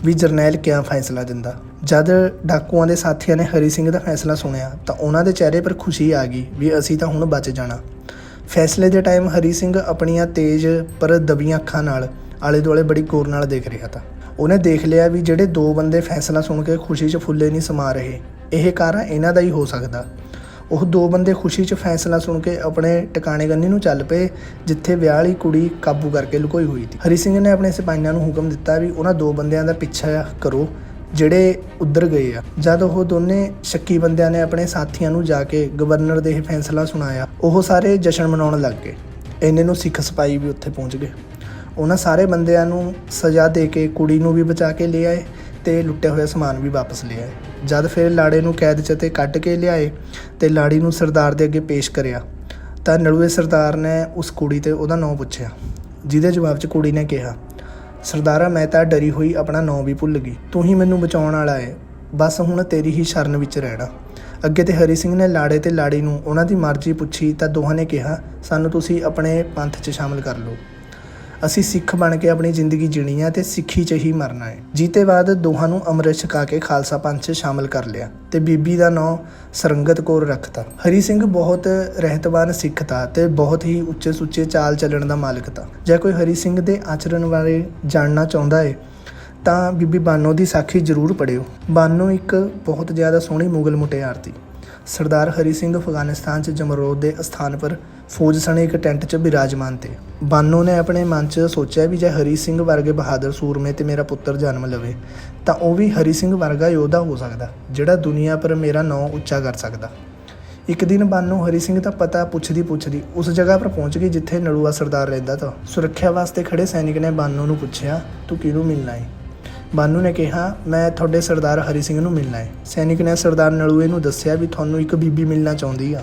ਵੀ ਜਰਨੈਲ ਕਿਆ ਫੈਸਲਾ ਦਿੰਦਾ। ਜਦ ਡਾਕੂਆਂ ਦੇ ਸਾਥੀਆਂ ਨੇ ਹਰੀ ਸਿੰਘ ਦਾ ਫੈਸਲਾ ਸੁਣਿਆ, ਤਾਂ ਉਹਨਾਂ ਦੇ ਚਿਹਰੇ 'ਪਰ ਖੁਸ਼ੀ ਆ ਗਈ ਵੀ ਅਸੀਂ ਤਾਂ ਹੁਣ ਬਚ ਜਾਣਾ। ਫੈਸਲੇ ਦੇ ਟਾਈਮ ਹਰੀ ਸਿੰਘ ਆਪਣੀਆਂ ਤੇਜ਼ ਪਰ ਦਬੀਆਂ ਅੱਖਾਂ ਨਾਲ ਆਲੇ ਦੁਆਲੇ ਬੜੀ ਗੌਰ ਨਾਲ ਦੇਖ ਰਿਹਾ ਤਾ। ਉਹਨੇ ਦੇਖ ਲਿਆ ਵੀ ਜਿਹੜੇ ਦੋ ਬੰਦੇ ਫੈਸਲਾ ਸੁਣ ਕੇ ਖੁਸ਼ੀ 'ਚ ਫੁੱਲੇ ਨਹੀਂ ਸਮਾ ਰਹੇ। ਇਹ ਕਾਰਨ ਇਹਨਾਂ ਦਾ ਹੀ ਹੋ ਸਕਦਾ। ਉਹ ਦੋ ਬੰਦੇ ਖੁਸ਼ੀ 'ਚ ਫੈਸਲਾ ਸੁਣ ਕੇ ਆਪਣੇ ਟਿਕਾਣੇ ਗੰਨੀ ਨੂੰ ਚੱਲ ਪਏ, ਜਿੱਥੇ ਵਿਆਹ ਵਾਲੀ ਕੁੜੀ ਕਾਬੂ ਕਰਕੇ ਲੁਕੋਈ ਹੋਈ ਸੀ। ਹਰੀ ਸਿੰਘ ਨੇ ਆਪਣੇ ਸਿਪਾਹੀਆਂ ਨੂੰ ਹੁਕਮ ਦਿੱਤਾ ਵੀ ਉਹਨਾਂ ਦੋ ਬੰਦਿਆਂ ਦਾ ਪਿੱਛਾ ਕਰੋ, ਜਿਹੜੇ ਉੱਧਰ ਗਏ ਆ। ਜਦ ਉਹ ਦੋਨੇ ਸ਼ੱਕੀ ਬੰਦਿਆਂ ਨੇ ਆਪਣੇ ਸਾਥੀਆਂ ਨੂੰ ਜਾ ਕੇ ਗਵਰਨਰ ਦੇ ਇਹ ਫੈਸਲਾ ਸੁਣਾਇਆ, ਉਹ ਸਾਰੇ ਜਸ਼ਨ ਮਨਾਉਣ ਲੱਗ ਗਏ। ਇੰਨੇ ਨੂੰ ਸਿੱਖ ਸਿਪਾਹੀ ਵੀ ਉੱਥੇ ਪਹੁੰਚ ਗਏ। ਉਹਨਾਂ ਸਾਰੇ ਬੰਦਿਆਂ ਨੂੰ ਸਜ਼ਾ ਦੇ ਕੇ ਕੁੜੀ ਨੂੰ ਵੀ ਬਚਾ ਕੇ ਲੈ ਆਏ। ਤੇ ਲੁੱਟਿਆ ਹੋਇਆ ਸਮਾਨ ਵੀ ਵਾਪਸ ਲੈ ਆਏ ਜਦ ਫਿਰ ਲਾੜੇ ਨੂੰ ਕੈਦ 'ਚ ਤੇ ਕੱਢ ਕੇ ਲਿਆਏ ਤੇ ਲਾੜੀ ਨੂੰ ਸਰਦਾਰ ਦੇ ਅੱਗੇ ਪੇਸ਼ ਕਰਿਆ, ਤਾਂ ਨਲੂਏ ਸਰਦਾਰ ਨੇ ਉਸ ਕੁੜੀ ਤੇ ਉਹਦਾ ਨਾਂ ਪੁੱਛਿਆ, ਜਿਹਦੇ ਜਵਾਬ 'ਚ ਕੁੜੀ ਨੇ ਕਿਹਾ, ਸਰਦਾਰਾ, ਮੈਂ ਤਾਂ ਡਰੀ ਹੋਈ ਆਪਣਾ ਨਾਂ ਵੀ ਭੁੱਲ ਗਈ। ਤੂੰ ਹੀ ਮੈਨੂੰ ਬਚਾਉਣ ਵਾਲਾ ਏ। ਬਸ ਹੁਣ ਤੇਰੀ ਹੀ ਸ਼ਰਨ ਵਿੱਚ ਰਹਿਣਾ। ਅੱਗੇ ਤੇ ਹਰੀ ਸਿੰਘ ਨੇ ਲਾੜੇ ਤੇ ਲਾੜੀ ਨੂੰ ਉਹਨਾਂ ਦੀ ਮਰਜ਼ੀ ਪੁੱਛੀ ਤਾਂ ਦੋਹਾਂ ਨੇ ਕਿਹਾ, ਸਾਨੂੰ ਤੁਸੀਂ ਆਪਣੇ ਪੰਥ 'ਚ ਸ਼ਾਮਲ ਕਰ ਲਓ। ਅਸੀਂ ਸਿੱਖ ਬਣ ਕੇ ਆਪਣੀ ਜ਼ਿੰਦਗੀ ਜੀਣੀ ਹੈ ਤੇ ਸਿੱਖੀ 'ਚ ਹੀ ਮਰਨਾ ਹੈ। ਜੀਤੇ ਬਾਅਦ ਦੋਹਾਂ ਨੂੰ ਅੰਮ੍ਰਿਤ ਛਕਾ ਕੇ ਖਾਲਸਾ ਪੰਥ 'ਚ ਸ਼ਾਮਲ ਕਰ ਲਿਆ ਤੇ ਬੀਬੀ ਦਾ ਨਾਂ ਸਰੰਗਤ ਕੌਰ ਰੱਖਤਾ। ਹਰੀ ਸਿੰਘ ਬਹੁਤ ਰਹਿਤਵਾਨ ਸਿੱਖ ਤਾ ਤੇ ਬਹੁਤ ਹੀ ਉੱਚੇ ਸੁੱਚੇ ਚਾਲ ਚੱਲਣ ਦਾ ਮਾਲਕ ਤਾ ਜੇ ਕੋਈ ਹਰੀ ਸਿੰਘ ਦੇ ਆਚਰਣ ਬਾਰੇ ਜਾਣਨਾ ਚਾਹੁੰਦਾ ਹੈ ਤਾਂ ਬੀਬੀ ਬਾਨੋ ਦੀ ਸਾਖੀ ਜ਼ਰੂਰ ਪੜਿਓ ਬਾਨੋ ਇੱਕ ਬਹੁਤ ਜ਼ਿਆਦਾ ਸੋਹਣੀ ਮੁਗਲ ਮੁਟਿਆਰ ਸੀ ਸਰਦਾਰ ਹਰੀ ਸਿੰਘ ਅਫਗਾਨਿਸਤਾਨ 'ਚ ਜਮਰੋਦ ਦੇ ਅਸਥਾਨ ਪਰ ਫੌਜ ਸਣੇ ਇੱਕ ਟੈਂਟ 'ਚ ਬਿਰਾਜਮਾਨ ਤੇ। ਬਾਨੋ ਨੇ ਆਪਣੇ ਮਨ 'ਚ ਸੋਚਿਆ ਵੀ ਜੇ ਹਰੀ ਸਿੰਘ ਵਰਗੇ ਬਹਾਦਰ ਸੂਰਮੇ ਤੇ ਮੇਰਾ ਪੁੱਤਰ ਜਨਮ ਲਵੇ, ਤਾਂ ਉਹ ਵੀ ਹਰੀ ਸਿੰਘ ਵਰਗਾ ਯੋਧਾ ਹੋ ਸਕਦਾ, ਜਿਹੜਾ ਦੁਨੀਆ ਪਰ ਮੇਰਾ ਨਾਂ ਉੱਚਾ ਕਰ ਸਕਦਾ। ਇੱਕ ਦਿਨ ਬਾਨੋ ਹਰੀ ਸਿੰਘ ਦਾ ਪਤਾ ਪੁੱਛਦੀ ਪੁੱਛਦੀ ਉਸ ਜਗ੍ਹਾ ਪਰ ਪਹੁੰਚ ਗਈ ਜਿੱਥੇ ਨੜੂਆ ਸਰਦਾਰ ਰਹਿੰਦਾ ਤਾ। ਸੁਰੱਖਿਆ ਵਾਸਤੇ ਖੜੇ ਸੈਨਿਕ ਨੇ ਬਾਨੋ ਨੂੰ ਪੁੱਛਿਆ, ਤੂੰ ਕਿਹਨੂੰ ਮਿਲਣਾ ਹੈ ਬਾਨੂ ਨੇ ਕਿਹਾ, ਮੈਂ ਤੁਹਾਡੇ ਸਰਦਾਰ ਹਰੀ ਸਿੰਘ ਨੂੰ ਮਿਲਣਾ ਹੈ ਸੈਨਿਕ ਨੇ ਸਰਦਾਰ ਨੜੂਏ ਨੂੰ ਦੱਸਿਆ ਵੀ ਤੁਹਾਨੂੰ ਇੱਕ ਬੀਬੀ ਮਿਲਣਾ ਚਾਹੁੰਦੀ ਆ।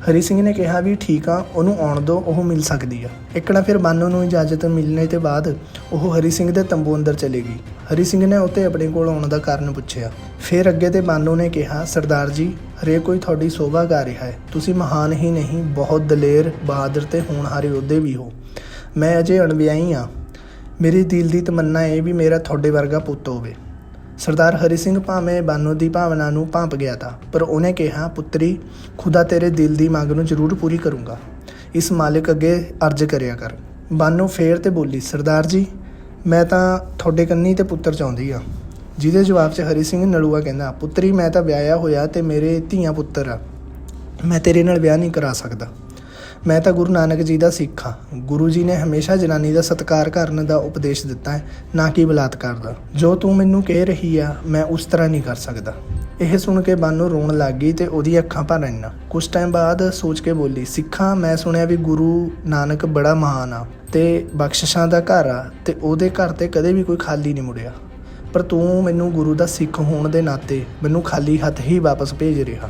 ਹਰੀ ਸਿੰਘ ਨੇ ਕਿਹਾ ਵੀ ਠੀਕ ਆ, ਉਹਨੂੰ ਆਉਣ ਦਿਓ ਉਹ ਮਿਲ ਸਕਦੀ ਆ। ਇੱਕਣਾ ਫਿਰ ਬਾਨੂ ਨੂੰ ਇਜਾਜ਼ਤ ਮਿਲਣੇ ਤੋਂ ਬਾਅਦ ਉਹ ਹਰੀ ਸਿੰਘ ਦੇ ਤੰਬੂ ਅੰਦਰ ਚਲੇ ਗਈ। ਹਰੀ ਸਿੰਘ ਨੇ ਉੱਤੇ ਆਪਣੇ ਕੋਲ ਆਉਣ ਦਾ ਕਾਰਨ ਪੁੱਛਿਆ। ਫਿਰ ਅੱਗੇ ਤੇ ਬਾਨੂ ਨੇ ਕਿਹਾ, ਸਰਦਾਰ ਜੀ, ਹਰੇ ਕੋਈ ਤੁਹਾਡੀ ਸੋਭਾ ਗਾ ਰਿਹਾ ਹੈ। ਤੁਸੀਂ ਮਹਾਨ ਹੀ ਨਹੀਂ, ਬਹੁਤ ਦਲੇਰ, ਬਹਾਦਰ ਤੇ ਹੋਣਹਾਰ ਯੋਧੇ ਵੀ ਹੋ। ਮੈਂ ਅਜੇ ਅਣਵਿਆਹੀ ਆ। ਮੇਰੀ ਦਿਲ ਦੀ ਤਮੰਨਾ ਇਹ ਵੀ ਮੇਰਾ ਤੁਹਾਡੇ ਵਰਗਾ ਪੁੱਤ ਹੋਵੇ। ਸਰਦਾਰ ਹਰੀ ਸਿੰਘ ਭਾਵੇਂ ਬਾਨੋ ਦੀ ਭਾਵਨਾ ਨੂੰ ਭਾਂਪ ਗਿਆ ਤਾ, ਪਰ ਉਹਨੇ ਕਿਹਾ, ਪੁੱਤਰੀ, ਖੁਦਾ ਤੇਰੇ ਦਿਲ ਦੀ ਮੰਗ ਨੂੰ ਜ਼ਰੂਰ ਪੂਰੀ ਕਰੂੰਗਾ। ਇਸ ਮਾਲਿਕ ਅੱਗੇ ਅਰਜ਼ ਕਰਿਆ ਕਰ। ਬਾਨੋ ਫੇਰ ਤੇ ਬੋਲੀ, ਸਰਦਾਰ ਜੀ, ਮੈਂ ਤਾਂ ਤੁਹਾਡੇ ਕੰਨੀ ਤੇ ਪੁੱਤਰ ਚਾਹੁੰਦੀ ਆ ਜਿਹਦੇ ਜਵਾਬ 'ਚ ਹਰੀ ਸਿੰਘ ਨਲੂਆ ਕਹਿੰਦਾ, ਪੁੱਤਰੀ, ਮੈਂ ਤਾਂ ਵਿਆਹਿਆ ਹੋਇਆ ਤੇ ਮੇਰੇ ਧੀਆਂ ਪੁੱਤਰ ਆ। ਮੈਂ ਤੇਰੇ ਨਾਲ ਵਿਆਹ ਨਹੀਂ ਕਰਾ ਸਕਦਾ। ਮੈਂ ਤਾਂ ਗੁਰੂ ਨਾਨਕ ਜੀ ਦਾ ਸਿੱਖ ਹਾਂ। ਗੁਰੂ ਜੀ ਨੇ ਹਮੇਸ਼ਾ ਜਨਾਨੀ ਦਾ ਸਤਿਕਾਰ ਕਰਨ ਦਾ ਉਪਦੇਸ਼ ਦਿੱਤਾ ਹੈ, ਨਾ ਕਿ ਬਲਾਤਕਾਰ ਦਾ। ਜੋ ਤੂੰ ਮੈਨੂੰ ਕਹਿ ਰਹੀ ਆ, ਮੈਂ ਉਸ ਤਰ੍ਹਾਂ ਨਹੀਂ ਕਰ ਸਕਦਾ। ਇਹ ਸੁਣ ਕੇ ਬਾਨੋ ਰੋਣ ਲੱਗ ਗਈ ਤੇ ਉਹਦੀ ਅੱਖਾਂ ਭਰ ਆਈਆਂ ਕੁਝ ਟਾਈਮ ਬਾਅਦ ਸੋਚ ਕੇ ਬੋਲੀ, ਸਿੱਖਾਂ, ਮੈਂ ਸੁਣਿਆ ਵੀ ਗੁਰੂ ਨਾਨਕ ਬੜਾ ਮਹਾਨ ਆ ਤੇ ਬਖਸ਼ਿਸ਼ਾਂ ਦਾ ਘਰ ਆ ਤੇ ਉਹਦੇ ਘਰ ਤੇ ਕਦੇ ਵੀ ਕੋਈ ਖਾਲੀ ਨਹੀਂ ਮੁੜਿਆ। ਪਰ ਤੂੰ ਮੈਨੂੰ ਗੁਰੂ ਦਾ ਸਿੱਖ ਹੋਣ ਦੇ ਨਾਤੇ ਮੈਨੂੰ ਖਾਲੀ ਹੱਥ ਹੀ ਵਾਪਸ ਭੇਜ ਰਿਹਾ।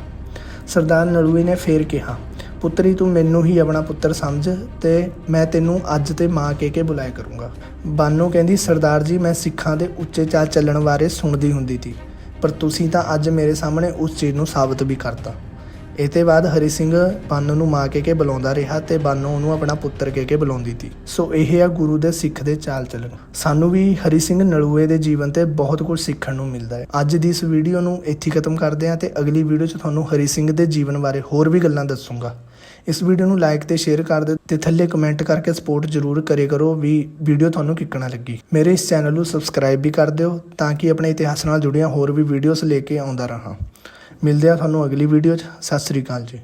ਸਰਦਾਰ ਨਲੂਏ ਨੇ ਫੇਰ ਕਿਹਾ ਪੁੱਤਰੀ, ਤੂੰ ਮੈਨੂੰ ਹੀ ਆਪਣਾ ਪੁੱਤਰ ਸਮਝ ਤੇ ਮੈਂ ਤੈਨੂੰ ਅੱਜ ਤੇ ਮਾਂ ਕਹਿ ਕੇ ਬੁਲਾਇਆ ਕਰੂੰਗਾ। ਬਾਨੋ ਕਹਿੰਦੀ, ਸਰਦਾਰ ਜੀ, ਮੈਂ ਸਿੱਖਾਂ ਦੇ ਉੱਚੇ ਚਾਲ ਚੱਲਣ ਬਾਰੇ ਸੁਣਦੀ ਹੁੰਦੀ ਸੀ, ਪਰ ਤੁਸੀਂ ਤਾਂ ਅੱਜ ਮੇਰੇ ਸਾਹਮਣੇ ਉਸ ਚੀਜ਼ ਨੂੰ ਸਾਬਤ ਵੀ ਕਰਤਾ। ਇਹ ਬਾਅਦ ਹਰੀ ਸਿੰਘ ਬਾਨੋ ਨੂੰ ਮਾਂ ਕਹਿ ਕੇ ਬੁਲਾਉਂਦਾ ਰਿਹਾ ਤੇ ਬਾਨੋ ਉਹਨੂੰ ਆਪਣਾ ਪੁੱਤਰ ਕਹਿ ਕੇ ਬੁਲਾਉਂਦੀ ਸੀ। ਸੋ ਇਹ ਆ ਗੁਰੂ ਦੇ ਸਿੱਖ ਦੇ ਚਾਲ ਚੱਲਣ। ਸਾਨੂੰ ਵੀ ਹਰੀ ਸਿੰਘ ਨਲੂਏ ਦੇ ਜੀਵਨ ਤੇ ਬਹੁਤ ਕੁਝ ਸਿੱਖਣ ਨੂੰ ਮਿਲਦਾ ਹੈ। ਅੱਜ ਦੀ ਇਸ ਵੀਡੀਓ ਨੂੰ ਇੱਥੇ ਖਤਮ ਕਰਦੇ ਹਾਂ ਤੇ ਅਗਲੀ ਵੀਡੀਓ 'ਚ ਤੁਹਾਨੂੰ ਹਰੀ ਸਿੰਘ ਦੇ ਜੀਵਨ ਬਾਰੇ ਹੋਰ ਵੀ ਗੱਲਾਂ ਦੱਸੂੰਗਾ। ਇਸ ਵੀਡੀਓ ਨੂੰ ਲਾਈਕ ਤੇ ਸ਼ੇਅਰ ਕਰ ਦਿਓ ਤੇ ਥੱਲੇ ਕਮੈਂਟ ਕਰਕੇ ਸਪੋਰਟ ਜ਼ਰੂਰ ਕਰੇ ਕਰੋ, ਵੀ ਵੀਡੀਓ ਤੁਹਾਨੂੰ ਕਿੱਕਣਾ ਲੱਗੀ। ਮੇਰੇ ਇਸ ਚੈਨਲ ਨੂੰ ਸਬਸਕ੍ਰਾਈਬ ਵੀ ਕਰ ਦਿਓ ਤਾਂ ਕਿ ਆਪਣੇ ਇਤਿਹਾਸ ਨਾਲ ਜੁੜੀਆਂ ਹੋਰ ਵੀ ਵੀਡੀਓਜ਼ ਲੈ ਕੇ ਆਉਂਦਾ ਰਹਾਂ। ਮਿਲਦੇ ਆ ਤੁਹਾਨੂੰ ਅਗਲੀ ਵੀਡੀਓ 'ਚ। ਸਤਿ ਸ੍ਰੀ ਅਕਾਲ ਜੀ।